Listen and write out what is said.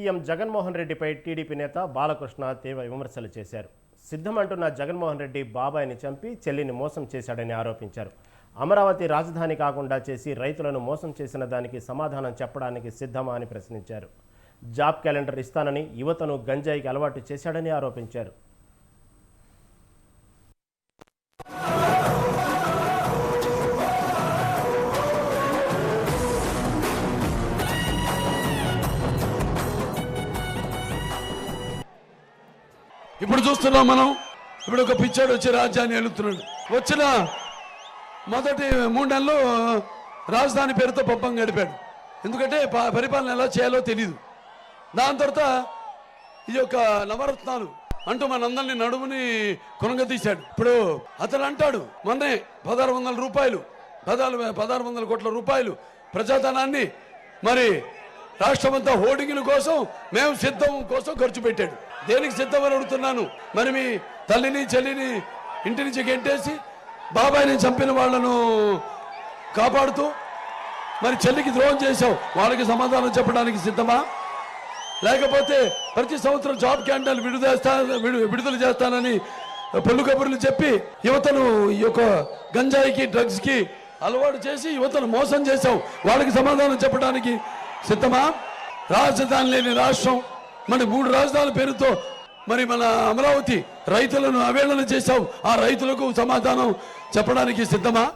CM Jaganmohan రెడ్డిపై TDP నేత బాలకృష్ణ తీవ్ర విమర్శలు చేశారు. సిద్ధమంటున్న జగన్మోహన్ రెడ్డి బాబాయిని చంపి చెల్లిని మోసం చేశాడని ఆరోపించారు. అమరావతి రాజధాని కాకుండా చేసి రైతులను మోసం చేసిన దానికి సమాధానం చెప్పడానికి సిద్ధమా అని ప్రశ్నించారు. జాబ్ క్యాలెండర్ ఇస్తానని యువతను గంజాయికి అలవాటు చేశాడని ఆరోపించారు. ఇప్పుడు చూస్తున్నాం మనం. ఇప్పుడు ఒక పిచ్చాడు వచ్చి రాజ్యాన్ని వెళుతున్నాడు వచ్చిన మొదటి మూడు నెలలు రాజధాని పేరుతో పబ్బం గడిపాడు. ఎందుకంటే ప- పరిపాలన ఎలా చేయాలో తెలియదు దాని తర్వాత ఈ యొక్క నవరత్నాలు అంటూ మనందరినీ నడుముని కొనగతీశాడు ఇప్పుడు అతను అంటాడు మొన్నే పదహారు వందల రూపాయలు పదాలు పదహారు వందల కోట్ల రూపాయలు ప్రజాధనాన్ని మరి రాష్ట్రమంతా హోర్డింగ్ల కోసం మేము సిద్ధం కోసం ఖర్చు పెట్టాడు. దేనికి సిద్ధమని అడుగుతున్నాను? మరి మీ తల్లిని చెల్లిని ఇంటి నుంచి గెంటేసి బాబాయిని చంపిన వాళ్ళను కాపాడుతూ మరి చెల్లికి ద్రోహం చేశావు. వాళ్ళకి సమాధానం చెప్పడానికి సిద్ధమా? లేకపోతే ప్రతి సంవత్సరం జాబ్ క్యాండల్ విడుదేస్తా విడుదల చేస్తానని పొల్లు కబుర్లు చెప్పి యువతను ఈ యొక్క గంజాయికి డ్రగ్స్కి అలవాటు చేసి యువతను మోసం చేశావు. వాళ్ళకి సమాధానం చెప్పడానికి సిద్ధమా? రాజధాని లేని రాష్ట్రం మరి మూడు రాజధానుల పేరుతో మరి మన అమరావతి రైతులను అవేళన చేశావు. ఆ రైతులకు సమాధానం చెప్పడానికి సిద్ధమా?